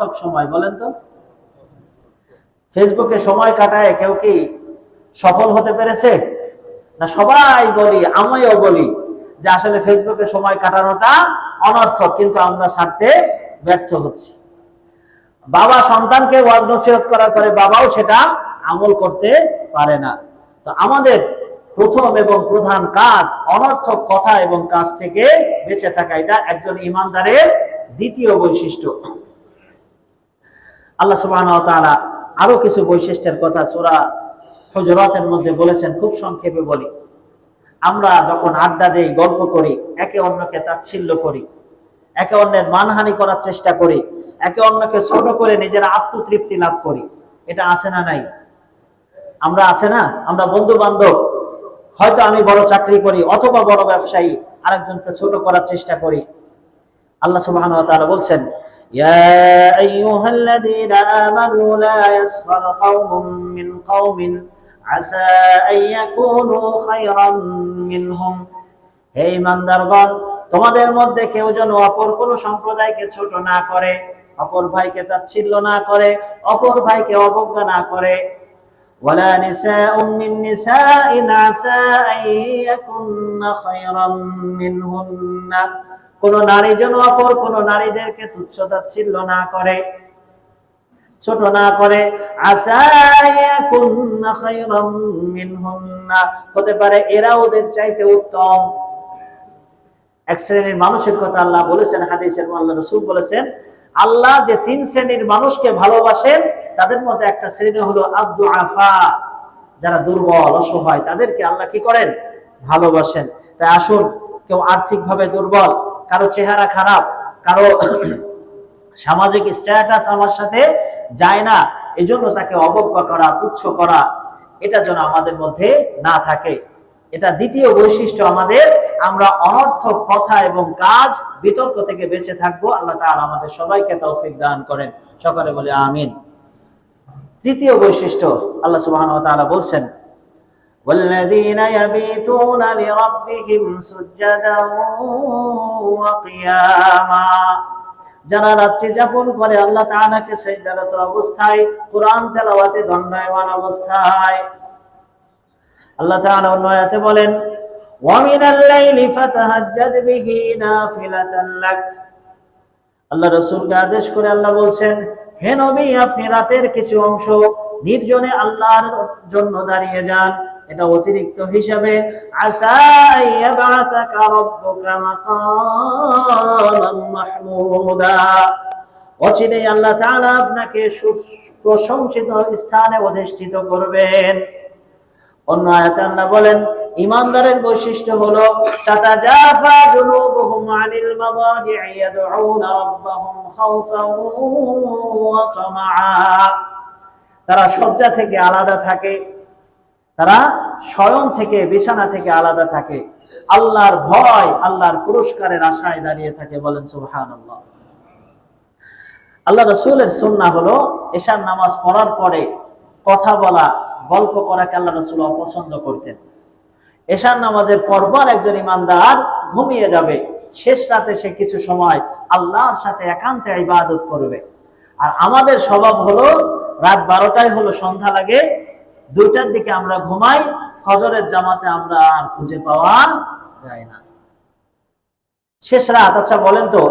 অনর্থক সময়, বলেন তো। ফেসবুকে সময় কাটায় কেউ কি সফল হতে পেরেছে? না সবাই বলি, আমিও বলি যে আসলে ফেসবুকে সময় কাটানোটা অনর্থক, কিন্তু আমরা ছাড়তে ব্যর্থ হচ্ছি। বাবা সন্তানকে ওয়াজ নসিহত করার পরে বাবাও সেটা আমল করতে পারে না। তো আমাদের প্রথম এবং প্রধান কাজ অনর্থক কথা এবং কাজ থেকে বেঁচে থাকা, এটা একজন ইমানদারের দ্বিতীয় বৈশিষ্ট্য। আল্লাহ সুবহান আরও কিছু বৈশিষ্ট্যের কথা সূরা হুজরাতের মধ্যে বলেছেন, খুব সংক্ষেপে বলি। আমরা যখন আড্ডা দেই, গল্প করি, একে অন্যকে তাচ্ছিল্য করি, একে অন্যের মানহানি করার চেষ্টা করি, একে অন্যকে ছোট করে নিজের আত্মতৃপ্তি লাভ করি, এটা আছে না নাই? আমরা আছে না? আমরা বন্ধু বান্ধব হয়তো আমি বড় চাকরি করি অথবা বড় ব্যবসায়ী, আরেকজনকে ছোট করার চেষ্টা করি। আল্লাহ সুবহানাহু ওয়া তাআলা বলছেন ইয়া আইয়ুহাল্লাযীনা আমানু লা ইয়াসখার কওমুম মিন কওমিন আসা আন ইয়াকুনু খায়রাম মিনহুম হে ইমানদারগণ তোমাদের মধ্যে কেউ যেন অপর কোন সম্প্রদায়কে ছোট না করে অপর ভাইকে তাচ্ছিল্য না করে অপর ভাইকে অবজ্ঞা না করে ولا نساء من نساء عسى أن يكن خيرا منهن কোন নারী যেন অপর, কোন নারীদেরকে তুচ্ছ তাচ্ছিল্য না করে, ছোট না করে। হতে পারে এরা ওদের চাইতে উত্তম। এক শ্রেণির মানুষের কথা আল্লাহ বলেছেন, হাদিসের আল্লাহ রসুল বলেছেন, আল্লাহ যে তিন শ্রেণির মানুষকে ভালোবাসেন, তাদের মধ্যে একটা শ্রেণি হলো আব্দু আফা যারা দুর্বল, অসহায়, তাদেরকে আল্লাহ কি করেন? ভালোবাসেন। তাই আসুন, কেউ আর্থিকভাবে দুর্বল কারও চেহারা খারাপ, কারও সামাজিক স্ট্যাটাস আমার সাথে যায় না, এজন্য তাকে অবজ্ঞা করা, তুচ্ছ করা, এটা যেন আমাদের মধ্যে না থাকে। এটা দ্বিতীয় বৈশিষ্ট্য আমাদের, আমরা অনর্থক কথা এবং কাজ বিতর্ক থেকে বেঁচে থাকব। আল্লাহ তাআলা আমাদের সবাইকে তৌফিক দান করেন। সকলে বলে আমিন। তৃতীয় বৈশিষ্ট্য, আল্লাহ তাআলা বলছেন والذين يبيتون لربهم سجدا وقياما যারা রাত্রি যাপন করে আল্লাহ তাআলাকে সেজদারত অবস্থায় কোরআন তেলাওয়াতে দণ্ডায়মান অবস্থায় আল্লাহ তাআলা অন্য আয়াতে বলেন ومن الليل فتهجد به نافلة لك আল্লাহ রাসূলকে আদেশ করে আল্লাহ বলছেন হে নবী আপনি রাতের কিছু অংশ নির্জনে আল্লাহর জন্য দাঁড়িয়ে যান এটা অতিরিক্ত হিসাবে, আসা মাহমুদা। অচিরেই আল্লাহ তাআলা আপনাকে প্রশংসিত স্থানে অধিষ্ঠিত করবেন। অন্য আয়াতে আল্লাহ বলেন, ইমানদারের বৈশিষ্ট্য হলো, তাতাজাফা জুনুবুহুম আনিল মাদাজি'i ইয়াদউনা রাব্বাহুম খাউফান ওয়া তামাআ। তারা শয্যা থেকে আলাদা থাকে তারা শয়ন থেকে, বিছানা থেকে আলাদা থাকে। আল্লাহর ভয়, আল্লাহর পুরস্কারের আশায় দাঁড়িয়ে থাকে বলেন সুবহানাল্লাহ। আল্লাহ রসুলের সুন্না হলো এশার নামাজ পড়ার পরে কথা বলা, গল্প করাকে আল্লাহ রসুল অপছন্দ করতেন। এশার নামাজের পরপর একজন ইমানদার ঘুমিয়ে যাবে। শেষ রাতে সে কিছু সময় আল্লাহর সাথে একান্তে ইবাদত করবে। আর আমাদের স্বভাব হলো, রাত বারোটায় হলো, সন্ধ্যা লাগে দুইটার দিকে আমরা ঘুমাই, ফজরের জামাতে আমরা আর খুঁজে পাওয়া যায় না। শেষ রাত আচ্ছা বলেন তো,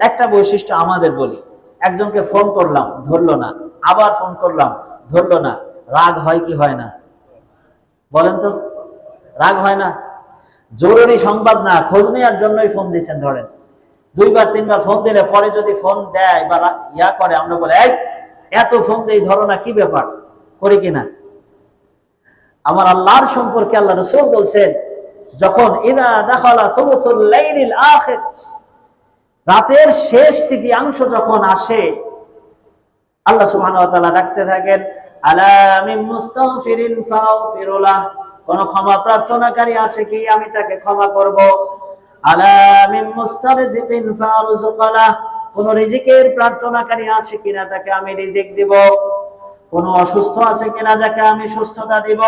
একটা বৈশিষ্ট্য আমাদের বলি। একজনকে ফোন করলাম, ধরলো না। আবার ফোন করলাম, ধরলো না। রাগ হয় কি হয় না? বলেন তো, রাগ হয় না? জরুরি সংবাদ না, খোঁজ নেওয়ার জন্যই ফোন দিচ্ছেন, ধরেন। দুইবার, তিনবার ফোন দিলে পরে যদি ফোন দেয় বা ইয়া করে, আমরা বলে, এই, এত ফোন দেই ধরো না, কি ব্যাপার? করি কিনা আমার আল্লাহর সম্পর্কে আল্লাহ রসুল বলছেন, যখন ইদা দাখালা আখির, রাতের শেষ তৃতীয়াংশ যখন আসে, আল্লাহ সুবহানাহু ওয়া তাআলা ডাকতে থাকেন, আলা মিন মুস্তাগফিরিন ফাগফিরুলাহ কোন ক্ষমা প্রার্থনাকারী আছে কি? আমি তাকে ক্ষমা করব। আলা মিন মুস্তারজিকিন ফারযুকালাহ কোন রিজিকের প্রার্থনাকারী আছে কিনা তাকে আমি রিজিক দিব? কোন অসুস্থ আছে কিনা যাকে আমি সুস্থতা দিব?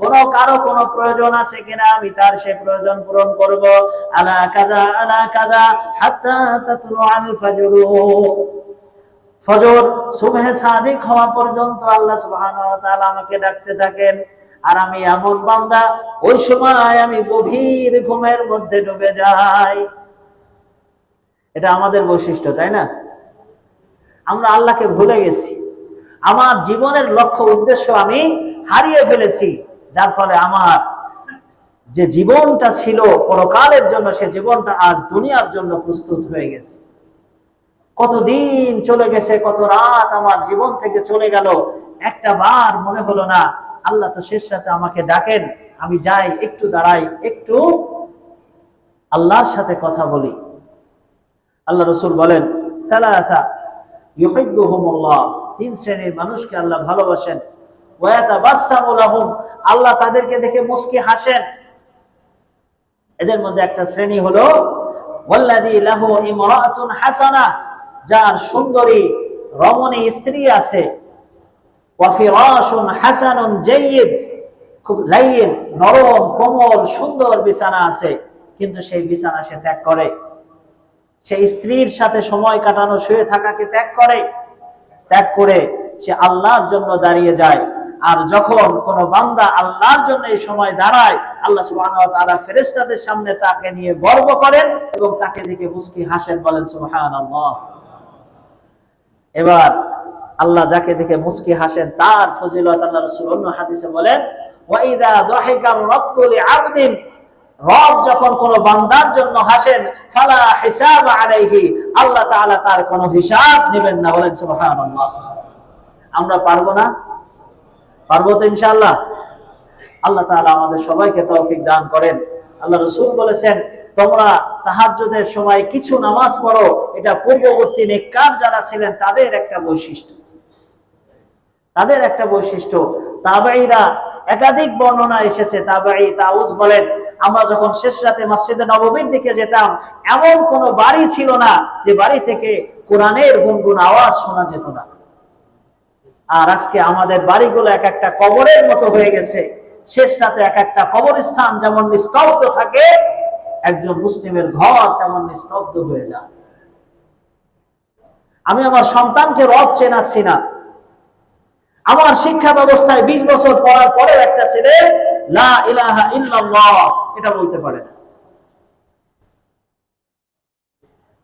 কোন কারও কোন প্রয়োজন আছে কিনা, আমি তার সে প্রয়োজন পূরণ করব। আলা কাদা আলা কাদা, হাত্তা আল ফাজরু। ফজর সুবহে সাদিক হওয়া পর্যন্ত আল্লাহ সুবহানাহু ওয়া তাআলা আমাকে ডাকতে থাকেন। আর আমি এমন বান্দা, ওই সময় আমি গভীর ঘুমের মধ্যে ডুবে যাই। এটা আমাদের বৈশিষ্ট্য, তাই না? আমরা আল্লাহকে ভুলে গেছি। আমার জীবনের লক্ষ্য, উদ্দেশ্য আমি হারিয়ে ফেলেছি। যার ফলে আমার যে জীবনটা ছিল পরকালের জন্য, সে জীবনটা আজ দুনিয়ার জন্য প্রস্তুত হয়ে গেছে। কতদিন চলে গেছে, কত রাত আমার জীবন থেকে চলে গেল, একটা বার মনে হলো না, আল্লাহ তো শেষ সাথে আমাকে ডাকেন, আমি যাই, একটু দাঁড়াই, একটু আল্লাহর সাথে কথা বলি। আল্লাহ রসুল বলেন তিন শ্রেণির মানুষকে আল্লাহ ভালোবাসেন। আল্লাহ তাদেরকে দেখে মুস্কি হাসেন। এদের মধ্যে একটা শ্রেণি হলো হাসানা, যার সুন্দরী রমণী স্ত্রী আছে। খুব লাইন, নরম, কোমল, সুন্দর বিছানা আছে, কিন্তু সেই বিছানা সে ত্যাগ করে। সে স্ত্রীর সাথে সময় কাটানো, শুয়ে থাকাকে ত্যাগ করে। ত্যাগ করে সে আল্লাহর জন্য দাঁড়িয়ে যায়। আর যখন কোন বান্দা আল্লাহর জন্য এই সময় দাঁড়ায়, আল্লাহ ওয়া তাআলা সামনে তাকে নিয়ে গর্ব করেন এবং তাকে দেখে মুস্কি হাসেন, বলেন সুবহানাল্লাহ। এবার আল্লাহ যাকে দেখে মুস্কি হাসেন, তার ফজিলত আল্লাহ রাসূল অন্য হাদিসে বলেন লিআবদিন। রব যখন কোন বান্দার জন্য হাসেন, ফালা হিসাব আলাইহি। আল্লাহ তাআলা তার কোনো হিসাব নেবেন না, বলেন আমরা পারব না? পারব তো ইনশাআল্লাহ? আল্লাহ তাআলা আমাদের সবাইকে তৌফিক দান করেন। আল্লাহ রাসূল বলেছেন, তোমরা তাহাজ্জুদের সময় কিছু নামাজ পড়ো, এটা পূর্ববর্তী নেককার যারা ছিলেন, তাদের একটা বৈশিষ্ট্য। তাদের একটা বৈশিষ্ট্য তাবাইরা একাধিক বর্ণনা এসেছে তাবাই তাউস বলেন, আমরা যখন শেষ রাতে মসজিদে নববীর দিকে যেতাম, এমন কোন বাড়ি ছিল না যে বাড়ি থেকে কোরআনের গুনগুন আওয়াজ শোনা যেত না। আর আজকে আমাদের বাড়িগুলো এক একটা কবরের মতো হয়ে গেছে। শেষ রাতে এক একটা কবরস্থান যেমন নিস্তব্ধ থাকে, একজন মুসলিমের ঘর তেমন নিস্তব্ধ হয়ে যায়। আমি আমার সন্তানকে রব চেনাচ্ছি না। আমার শিক্ষা ব্যবস্থায় বিশ বছর পড়ার পরে একটা ছেলে, লা ইলাহা ইল্লাল্লাহ, এটা বলতে পারে না।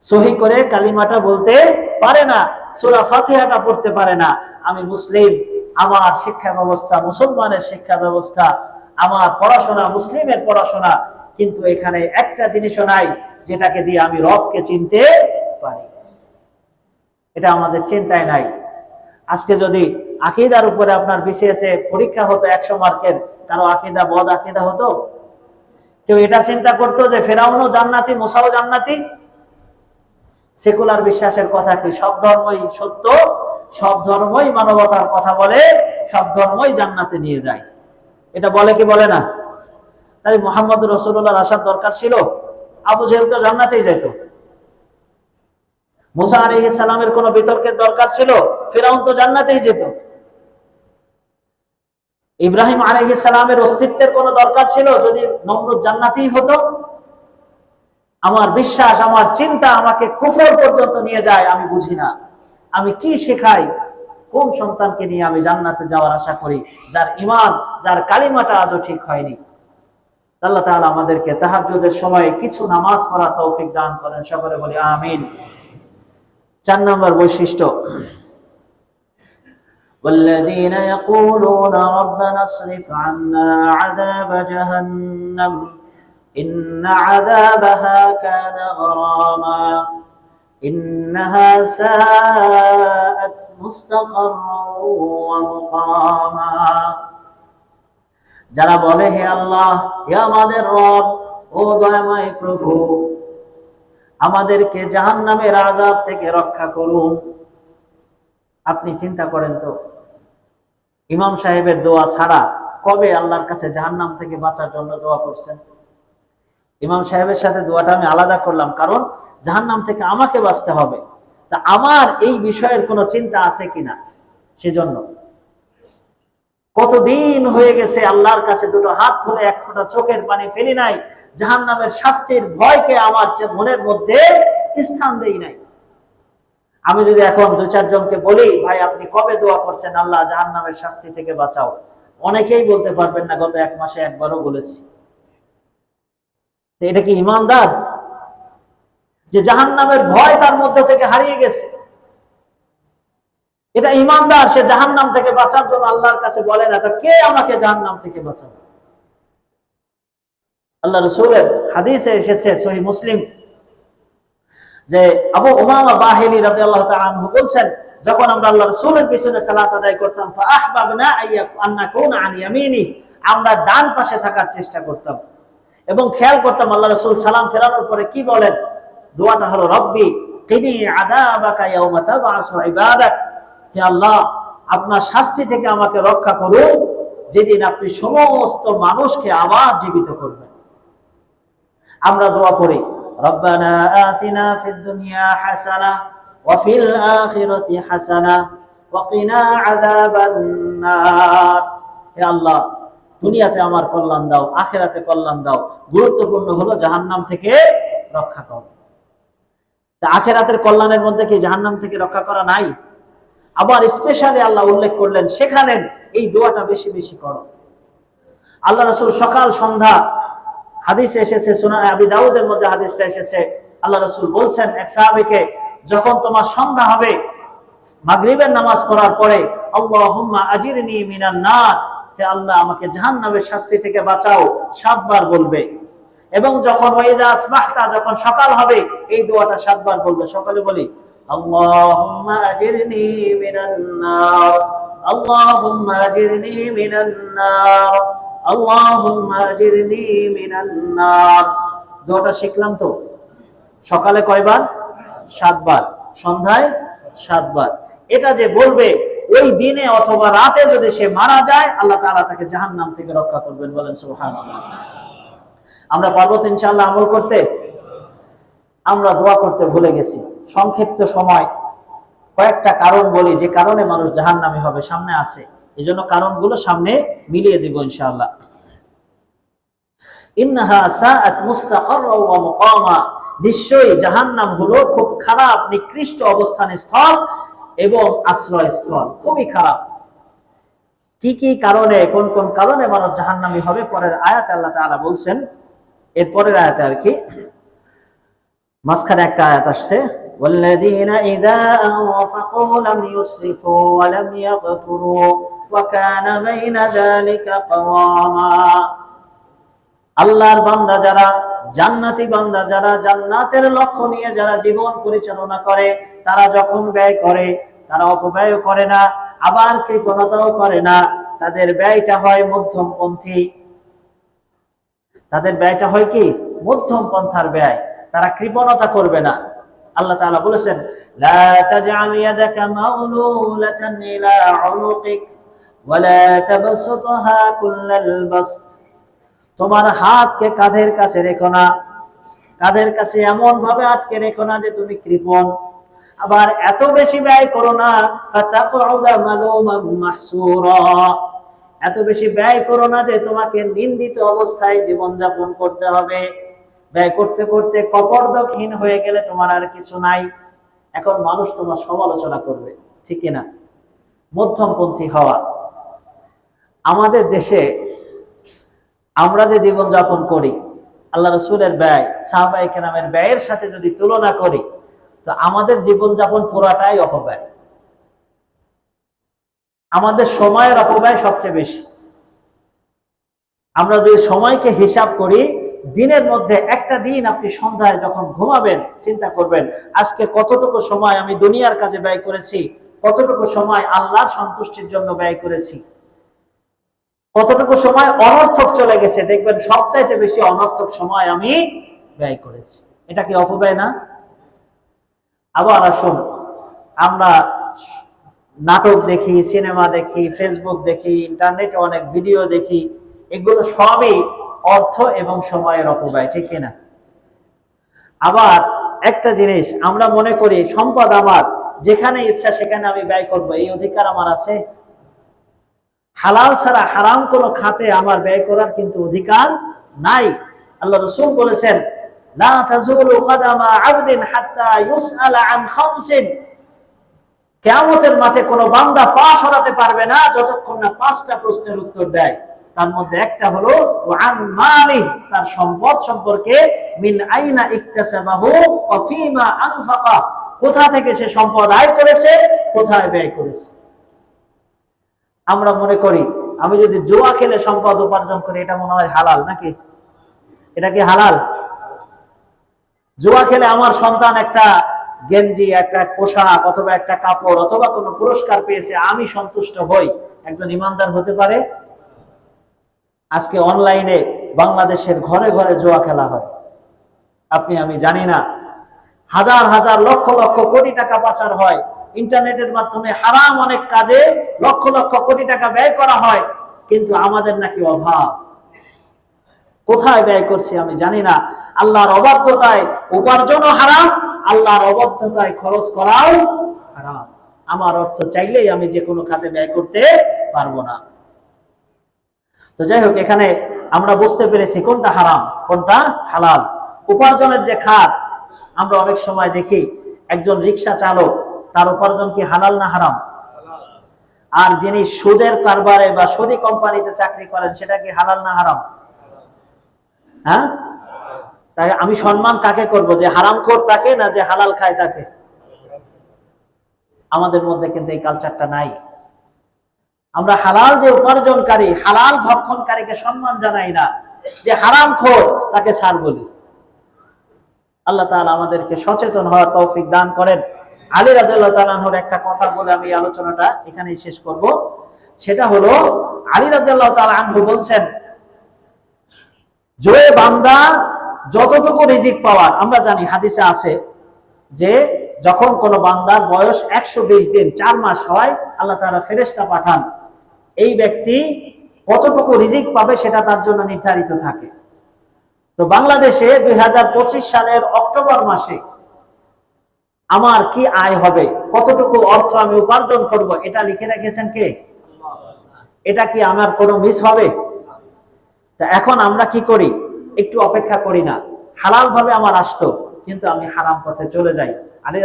সহি করে কালিমাটা বলতে পারে না, সূরা ফাতিহাটা পড়তে পারে না। আমি মুসলিম, আমার শিক্ষা ব্যবস্থা, মুসলমানের শিক্ষা ব্যবস্থা, আমার পড়াশোনা, মুসলিমের পড়াশোনা, কিন্তু এখানে একটা জিনিসও নাই, যেটাকে দিয়ে আমি রবকে চিনতে পারি। এটা আমাদের চিন্তায় নাই। আজকে যদি আকিদার উপরে আপনার বিসিএস পরীক্ষা হতো একশো মার্কের, কারও আকিদা বদ আকিদা হতো? কেউ এটা চিন্তা করতো যে ফেরাউনও জান্নাতি, মোসাও জান্নাতি? সেকুলার বিশ্বাসের কথা কি? সব ধর্মই সত্য, সব ধর্মই মানবতার কথা বলে, সব ধর্মই জান্নাতে নিয়ে যায়। এটা বলে কি বলে না? তাই মোহাম্মদ রসুল্লাহ আসার দরকার ছিল? আবু জেহেল তো জান্নাতেই যেত। মুসা আলী সালামের কোন বিতর্কের দরকার ছিল? ফেরাউন তো জান্নাতেই যেত। ইব্রাহিম আলী সালামের অস্তিত্বের কোন দরকার ছিল? যদি নমরুদ জান্নাতেই হতো? আমার বিশ্বাস আমার চিন্তা আমাকে কুফর পর্যন্ত নিয়ে যায় আমি বুঝি না আমি কি শেখাই কোন সন্তানকে নিয়ে আমি জান্নাতে যাওয়ার আশা করি যার ইমান যার কালিমাটা আজও ঠিক হয়নি আল্লাহ তাআলা আমাদেরকে তাহাজ্জুদের সময় কিছু নামাজ পড়া তৌফিক দান করেন সকলে বলি আমিন চার নম্বর বৈশিষ্ট্য والذين يقولون ربنا اصرف عنا عذاب جهنم إن عذابها كان غراما إنها ساءت مستقرا ومقاما যারা বলে হে আল্লাহ হে আমাদের রব ও দয়াময় প্রভু আমাদেরকে জাহান নামের আজাব থেকে রক্ষা করুন আপনি চিন্তা করেন তো ইমাম সাহেবের দোয়া ছাড়া কবে আল্লাহর কাছে জাহান্নাম থেকে বাঁচার জন্য দোয়া করছেন ইমাম সাহেবের সাথে দোয়াটা আমি আলাদা করলাম। কারণ জাহান্নাম থেকে আমাকে বাঁচতে হবে। তা আমার এই বিষয়ের কোনো চিন্তা আছে কিনা? সেজন্য। কতদিন হয়ে গেছে আল্লাহর কাছে দুটো হাত ধরে এক ফোঁটা চোখের পানি ফেলি নাই জাহান নামের শাস্তির ভয়কে আমার মনের মধ্যে স্থান দেই নাই। আমি যদি এখন দু চারজনকে বলি, ভাই, আপনি কবে দোয়া করছেন? আল্লাহ জাহান নামের শাস্তি থেকে বাঁচাও। অনেকেই বলতে পারবেন না, গত এক মাসে একবারও বলেছি। এটা কি ইমানদার? যে জাহান নামের ভয় তার মধ্যে থেকে হারিয়ে গেছে। এটা ইমানদার, সে জাহান নাম থেকে বাঁচার জন্য আল্লাহর কাছে বলে না, তো কে আমাকে জাহান নাম থেকে বাঁচাবে? আল্লাহ রসুলের হাদিসে এসেছে সহি মুসলিম, যে আবু উমামা বাহিনী রাজি আল্লাহ আনহু বলছেন, যখন আমরা আল্লাহ রসুলের পিছনে সালাত আদায় করতাম আমরা ডান পাশে থাকার চেষ্টা করতাম। এবং খেয়াল করতাম আল্লাহ রসুল সালাম ফেরানোর পরে কি বলেন? দোয়াটা হলো, রব্বি হে আল্লাহ, আপনার শাস্তি থেকে আমাকে রক্ষা করুন, যেদিন আপনি সমস্ত মানুষকে আবার জীবিত করবেন। আমরা দোয়া পড়ি, রব্বানা আতিনা ফিদ দুনিয়া হাসানা ওয়া ফিল আখিরাতি হাসানা ওয়া কিনা আযাবান নার। হে আল্লাহ দুনিয়াতে আমার কল্যাণ দাও, আখেরাতে কল্যাণ দাও। গুরুত্বপূর্ণ হলো জাহান্নাম থেকে রক্ষা করো। আখেরাতের কল্যাণের মধ্যে কি জাহান্নাম থেকে রক্ষা করা নাই? আবার স্পেশালি আল্লাহ উল্লেখ করলেন শেখালেন এই দোয়াটা বেশি বেশি করো। আল্লাহ রসুল সকাল, সন্ধ্যা, হাদিসে এসেছে, সুনান আবি দাউদের মধ্যে হাদিসটা এসেছে। আল্লাহ রসুল বলছেন, এক সাহাবিকে, যখন তোমার সন্ধ্যা হবে, মাগরিবের নামাজ পড়ার পরে, আল্লাহুম্মা আজিরনি মিনান নার। হে আল্লাহ, আমাকে জাহান্নামের শাস্তি থেকে বাঁচাও। সাতবার বলবে। এবং যখন ওয়াইদা আসবাহতা, যখন সকাল হবে, এই দোয়াটা সাতবার বলবে। সকালে বলি, আল্লাহুম্মা আজিরনি মিনান নার, আল্লাহুম্মা আজিরনি মিনান নার, আল্লাহুম্মা আজিরনি মিনান নার। দোয়াটা শিখলাম তো? সকালে কয়বার? সাতবার। সন্ধ্যায় সাতবার। এটা যে বলবে ওই দিনে অথবা রাতে যদি সে মারা যায়, আল্লাহ তাআলা তাকে জাহান্নাম থেকে রক্ষা করবেন বলেন সুবহানাল্লাহ। আমরা পারব তো ইনশাআল্লাহ আমল করতে? আমরা দোয়া করতে ভুলে গেছি। সংক্ষিপ্ত সময়, কয়েকটা কারণ বলি, যে কারণে মানুষ জাহান্নামী হবে, সামনে আছে। এই জন্য কারণগুলো সামনে মিলিয়ে দিব মুকামা। নিশ্চয়ই জাহান্নাম হলো খুব খারাপ, নিকৃষ্ট অবস্থান স্থল এবং আশ্রয় স্থল খুবই খারাপ কি কি কারণে কোন কোন কারণে মানুষ জাহান্নামী হবে পরের আয়াত আল্লাহ তাআলা বলছেন এর পরের আয়াতে আর কি মাঝখানে একটা আয়াত আসছে والذين إذا أنفقوا لم يسرفوا ولم يقتروا وكان بين ذلك قواما আল্লাহর বান্দা যারা জান্নাতি বান্দা যারা জান্নাতের লক্ষ্য নিয়ে যারা জীবন পরিচালনা করে, তারা যখন ব্যয় করে, তারা অপব্যয় করে না, আবার কৃপণতাও করে না। তাদের ব্যয়টা হয় মধ্যমপন্থী। তাদের ব্যয়টা হয় কি? মধ্যম পন্থার ব্যয়। তারা কৃপণতা করবে না। আল্লাহ তাআলা বলেছেন, লা তাজআল ইয়াদাকা মাগলুলাতান ইলা উনুকিক ওয়া তাবসুতহা কুল্লাল বাসত। তোমার হাতকে কাঁধের কাছে রেখো না। কাঁধের কাছে এমন ভাবে আটকে রেখো না যে তুমি কৃপণ। আবার এত বেশি ব্যয় করো না এত বেশি ব্যয় করো না যে তোমাকে নিন্দিত অবস্থায় জীবনযাপন করতে হবে। ব্যয় করতে করতে কপর্দকহীন হয়ে গেলে তোমার আর কিছু নাই। এখন মানুষ তোমার সমালোচনা করবে, ঠিক কিনা? মধ্যমপন্থী হওয়া। আমাদের দেশে আমরা যে জীবনযাপন করি, আল্লাহ রসুলের ব্যয় সাহবাই কেরামের ব্যয়ের সাথে যদি তুলনা করি, তো আমাদের জীবনযাপন পুরাটাই অপব্যয়। আমাদের সময়ের অপব্যয় সবচেয়ে বেশি। আমরা যদি সময়কে হিসাব করি, দিনের মধ্যে একটা দিন আপনি সন্ধ্যায় যখন ঘুমাবেন, চিন্তা করবেন, আজকে কতটুকু সময় আমি দুনিয়ার কাজে ব্যয় করেছি, কতটুকু সময় আল্লাহর সন্তুষ্টির জন্য ব্যয় করেছি কতটুকু সময়? অনর্থক চলে গেছে। দেখবেন সবচাইতে বেশি অনর্থক সময় আমি ব্যয় করেছি। এটা কি অপব্যয় না? আবার আসুন। আমরা নাটক দেখি, সিনেমা দেখি, ফেসবুক দেখি, ইন্টারনেটে অনেক ভিডিও দেখি। এগুলো সবই অর্থ এবং সময়ের অপব্যয়, ঠিক কিনা? আবার একটা জিনিস, আমরা মনে করি, সম্পদ আমার, যেখানে ইচ্ছা সেখানে আমি ব্যয় করব। এই অধিকার আমার আছে? হালাল ছাড়া হারাম কোনো খাতে আমার ব্যয় করার কিন্তু অধিকার নাই। আল্লাহ রসুল বলেছেন মাঠে কোনো বান্দা পা সরাতে পারবে না যতক্ষণ না পাঁচটা প্রশ্নের উত্তর দেয়। তার মধ্যে একটা হলো তার সম্পদ সম্পর্কে, মিন আইনা কোথা থেকে সে সম্পদ আয় করেছে? কোথায় ব্যয় করেছে? আমরা মনে করি, আমি যদি জুয়া খেলে সম্পদ উপার্জন করি, এটা মনে হয় হালাল নাকি? এটা কি হালাল? জুয়া খেলে আমার সন্তান একটা গেঞ্জি, একটা পোশাক অথবা একটা কাপড় অথবা কোনো পুরস্কার পেয়েছে, আমি সন্তুষ্ট হই। একজন ইমানদার হতে পারে? আজকে অনলাইনে বাংলাদেশের ঘরে ঘরে জুয়া খেলা হয়। আপনি, আমি জানি না। হাজার হাজার লক্ষ লক্ষ কোটি টাকা পাচার হয়। ইন্টারনেটের মাধ্যমে হারাম অনেক কাজে লক্ষ লক্ষ কোটি টাকা ব্যয় করা হয়, কিন্তু আমাদের নাকি অভাব। কোথায় ব্যয় করছি আমি জানি না। আল্লাহর অবাধ্যতায় উপার্জনও হারাম, আল্লাহর অবাধ্যতায় খরচ করাও হারাম। আমার অর্থ চাইলেই আমি যে কোনো খাতে ব্যয় করতে পারব না। তো যাই হোক, এখানে আমরা বুঝতে পেরেছি কোনটা হারাম, কোনটা হালাল। উপার্জনের যে খাত, আমরা অনেক সময় দেখি একজন রিক্সা চালক তার উপার্জন কি হালাল না হারাম? আর যিনি সুদের কারবারে বা সুদি কোম্পানিতে চাকরি করেন, সেটা কি হালাল না হারাম? হ্যাঁ? তাই আমি সম্মান কাকে করব? যে হারাম খোর তাকে না যে হালাল খায় তাকে? আমাদের মধ্যে কিন্তু এই কালচারটা নাই। আমরা হালাল যে উপার্জনকারী, হালাল ভক্ষণকারীকে সম্মান জানাই না, যে হারাম খোর তাকে ছাড় বলি। আল্লাহ তাআলা আমাদেরকে সচেতন হওয়ার তৌফিক দান করেন। আলী তাআলার একটা কথা বলে আমি আলোচনাটা এখানেই শেষ করব। সেটা হলো, আলী তাআলা বলছেন যে বান্দা, যতটুকু রিজিক পাওয়ার, আমরা জানি হাদিসে আছে যে যখন কোনো বান্দার বয়স একশো বিশ দিন, চার মাস হয়, আল্লাহ তাআলা ফেরেশতা পাঠান। এই ব্যক্তি কতটুকু রিজিক পাবে সেটা তার জন্য নির্ধারিত থাকে। তো বাংলাদেশে দুই হাজার পঁচিশ সালের অক্টোবর মাসে আমার কি আয় হবে? কতটুকু অর্থ আমি উপার্জন করব? এটা লিখে রেখেছেন কে? এটা কি আমার কোনো মিস হবে? তা এখন আমরা কি করি? একটু অপেক্ষা করি না। হালাল ভাবে আমার আসতো, কিন্তু আমি হারাম পথে চলে যাই। আলী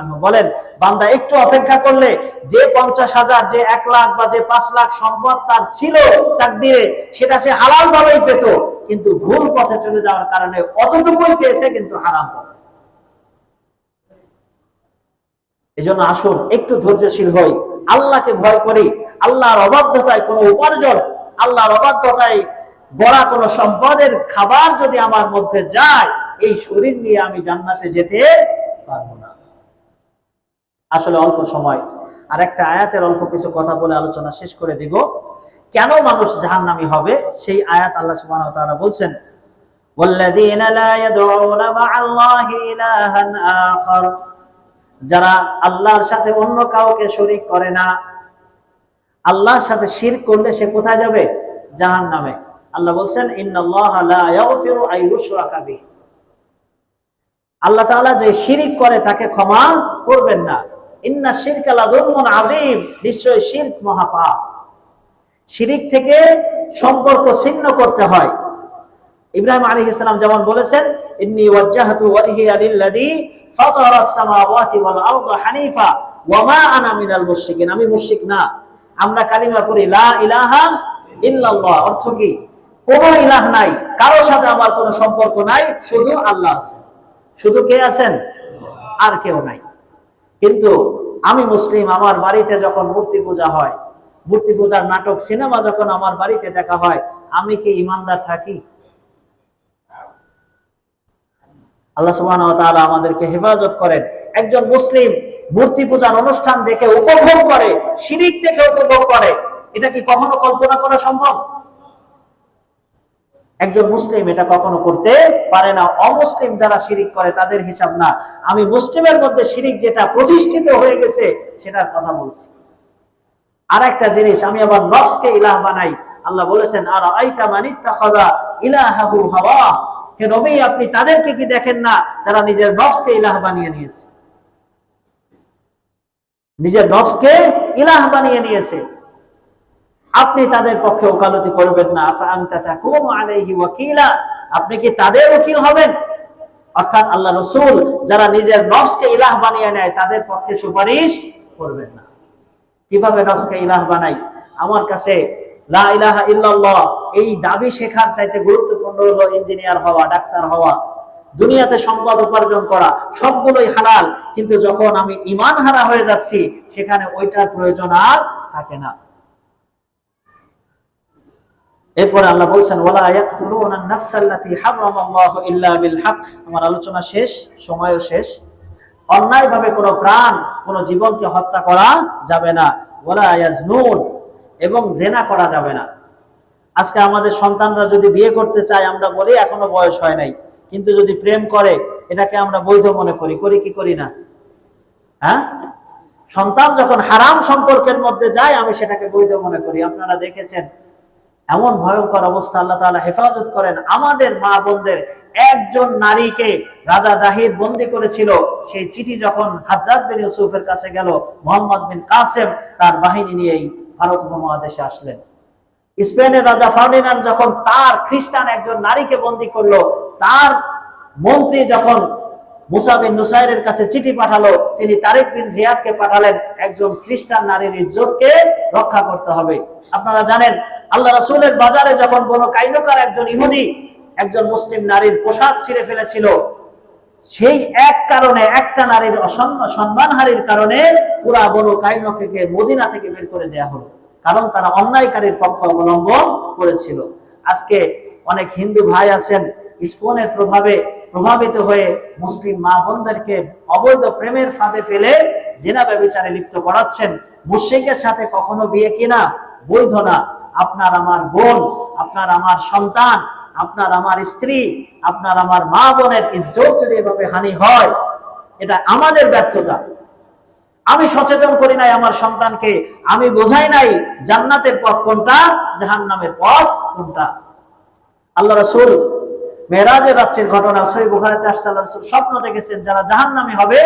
আনহু বলেন, বান্দা, একটু অপেক্ষা করলে যে পঞ্চাশ হাজার, যে এক লাখ বা যে পাঁচ লাখ সম্পদ তার ছিল তার তাকদিরে, সেটা সে হালাল ভাবেই পেত। কিন্তু ভুল পথে চলে যাওয়ার কারণে অতটুকুই পেয়েছে, কিন্তু হারাম পথে। এজন্য আসুন একটু ধৈর্যশীল হই আল্লাহকে ভয় করি আল্লাহর অবাধ্যতায় কোনো উপার্জন আল্লাহর অবাধ্যতায় গড়া কোনো সম্পদের খাবার যদি আমার মধ্যে যায় এই শরীর নিয়ে আমি জান্নাতে যেতে পারবো না আসলে অল্প সময় আর একটা আয়াতের অল্প কিছু কথা বলে আলোচনা শেষ করে দিব কেন মানুষ জাহান্নামী হবে সেই আয়াত আল্লাহ সুবহানাহু ওয়া তাআলা বলছেন والذين لا يدعون مع الله إلها آخر যারা আল্লাহর সাথে অন্য কাউকে শরীক করে না, আল্লাহর সাথে শির করলে সে কোথায় যাবে? জাহান নামে আল্লাহ বলছেন আল্লাহ তাআলা যে শিরিক করে তাকে ক্ষমা করবেন না। ইন্না শিরক আযীম। নিশ্চয় শিরক মহাপাপ। শিরিক থেকে সম্পর্ক ছিন্ন করতে হয়। ইব্রাহিম আলাইহিস সালাম যেমন বলেছেন আমি মুশরিক না। আমরা কালিমা পড়ি লা ইলাহা ইল্লাল্লাহ। অর্থ কি? ইলাহ নাই। কারও সাথে আমার কোনো সম্পর্ক নাই। শুধু আল্লাহ আছে শুধু কে আছেন? আর কেউ নাই। কিন্তু আমি মুসলিম, আমার বাড়িতে যখন মূর্তি পূজা হয়, মূর্তি পূজার নাটক, সিনেমা যখন আমার বাড়িতে দেখা হয়, আমি কি ইমানদার থাকি? আল্লাহ সুবহান আমাদেরকে হেফাজত করেন। একজন মুসলিম মূর্তি পূজার অনুষ্ঠান দেখে উপভোগ করে, শিরিক দেখে উপভোগ করে, এটা কি কখনো কল্পনা করা সম্ভব? একজন মুসলিম এটা কখনো করতে পারে না। অমুসলিম যারা শিরিক করে তাদের হিসাব না। আমি মুসলিমের মধ্যে শিরিক যেটা প্রতিষ্ঠিত হয়ে গেছে সেটার কথা বলছি। আর একটা জিনিস, আমি আবার নফসকে ইলাহ বানাই। আল্লাহ বলেছেন আর আইতা মানিত্তা খদা ইলাহাহু হাওয়া? হে নবী আপনি তাদেরকে কি দেখেন না? যারা নিজের নফসকে ইলাহ বানিয়ে নিয়েছে। নিজের নফসকে ইলাহ বানিয়ে নিয়েছে। আপনি তাদের পক্ষে ওকালতি করবেন না। আপনি কি তাদের উকিল হবেন? অর্থাৎ আল্লাহ রসুল যারা নিজের নফসকে ইলাহ বানিয়ে নেয়, তাদের পক্ষে সুপারিশ করবেন না। কীভাবে নফসকে ইলাহ বানাই? আমার কাছে এই দাবি শেখার চাইতে গুরুত্বপূর্ণ হলো ইঞ্জিনিয়ার হওয়া, ডাক্তার হওয়া, দুনিয়াতে সম্পদ উপার্জন করা, সবগুলোই হালাল। কিন্তু যখন আমি ইমান হারা হয়ে যাচ্ছি, সেখানে ওইটার প্রয়োজন আর থাকে না। এরপরে আল্লাহ বলছেন আমার আলোচনা শেষ, সময়ও শেষ। অন্যায়ভাবে কোনো প্রাণ, কোনো জীবনকে হত্যা করা যাবে না। ওয়ালা এবং জেনা করা যাবে না। আজকে আমাদের সন্তানরা যদি বিয়ে করতে চায়, আমরা বলি এখনও বয়স হয় নাই। কিন্তু যদি প্রেম করে, এটাকে আমরা বৈধ মনে করি। করি কি করি না? হ্যাঁ? সন্তান যখন হারাম সম্পর্কের মধ্যে যায়, আমি সেটাকে বৈধ মনে করি। আপনারা দেখেছেন, এমন ভয়ঙ্কর অবস্থা আল্লাহ তাআলা হেফাজত করেন। আমাদের মা বোনদের একজন নারীকে রাজা দাহির বন্দি করেছিল। সেই চিঠি যখন হাজ্জাজ বিন ইউসুফের কাছে গেল, মোহাম্মদ বিন কাসেম তার বাহিনী নিয়েই ভারত উপমহাদেশে আসলেন। স্পেনের রাজা ফার্ডিনান্ড যখন তার খ্রিস্টান একজন নারীকে বন্দি করল, তার মন্ত্রী যখন মুসা বিন নুসাইরের কাছে চিঠি পাঠালো, তিনি তারেক বিন জিয়াদকে পাঠালেন, একজন খ্রিস্টান নারীর ইজ্জতকে রক্ষা করতে হবে। আপনারা জানেন, আল্লাহ রাসূলের বাজারে যখন বনো কাইনকার একজন ইহুদি, একজন মুসলিম নারীর পোশাক ছিঁড়ে ফেলেছিল সেই এক কারণে একটা নারীর অসন্ন সম্মানহারির কারণে পুরা বনো কাইনকে মদিনা থেকে বের করে দেয়া হলো। কারণ তারা অন্যায়কারীর পক্ষ অবলম্বন করেছিল। আজকে অনেক হিন্দু ভাই আছেন, ইসকনের প্রভাবে প্রভাবিত হয়ে মুসলিম মা বোনদেরকে অবৈধ প্রেমের ফাঁদে ফেলে জেনা ব্যবচারে লিপ্ত করাচ্ছেন। মুশ্রিকের সাথে কখনো বিয়ে কিনা বৈধ না। আপনার আমার বোন, আপনার আমার সন্তান আপনার আমার স্ত্রী, আপনার আমার মা বোনের ইজ্জত যদি এভাবে হানি হয়, এটা আমাদের ব্যর্থতা। আমি সচেতন করি নাই আমার সন্তানকে, আমি বোঝাই নাই জান্নাতের পথ কোনটা, জাহান্নামের পথ কোনটা। আল্লাহ রাসূল মেরাজের রাত্রির ঘটনা সহি বুখারীতে আসছে, আল্লাহ রাসূল স্বপ্ন দেখেছেন যারা জাহান্নামী হবে,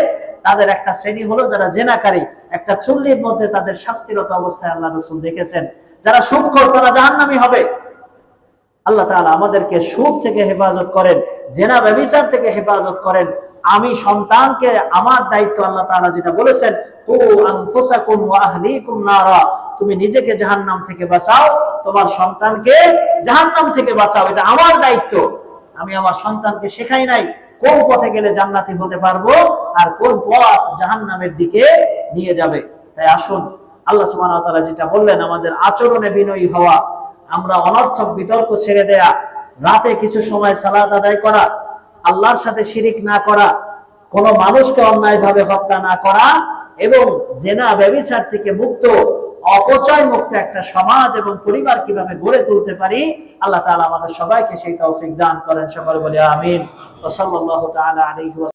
তাদের একটা শ্রেণি হলো যারা জেনাকারী, একটা চুল্লির মধ্যে তাদের শাস্তিরত অবস্থায় আল্লাহ রসুল দেখেছেন। যারা সুদ সুদখোর তারা জাহান্নামী হবে। আল্লাহ তাআলা আমাদেরকে সুদ থেকে হেফাজত করেন, জেনা ব্যভিচার থেকে হেফাজত করেন। আমি সন্তানকে আমার দায়িত্ব আল্লাহ তাআলা যেটা বলেছেন, তু আনফুসাকুম তুমি নিজেকে জাহান্নাম থেকে বাঁচাও, তোমার সন্তানকে জাহান্নাম থেকে বাঁচাও, এটা আমার দায়িত্ব। আমি আমার সন্তানকে শেখাই নাই কোন পথে গেলে জান্নাতি হতে পারব আর কোন পথ জাহান্নামের দিকে নিয়ে যাবে। তাই আসুন, আল্লাহ সুবহানাহু ওয়া যেটা বললেন, আমাদের আচরণে বিনয়ী হওয়া। আমরা অনর্থক বিতর্ক ছেড়ে দেয়া, রাতে কিছু সময় সালাত আদায় করা, আল্লাহর সাথে শিরিক না করা, কোন মানুষকে অন্যায়ভাবে হত্যা না করা এবং জেনা, ব্যবিচার থেকে মুক্ত, অপচয় মুক্ত একটা সমাজ এবং পরিবার কীভাবে গড়ে তুলতে পারি, আল্লাহ তাআলা আমাদের সবাইকে সেই তৌফিক দান করেন। সকলে বলে আমিন। আলাইহি ওয়া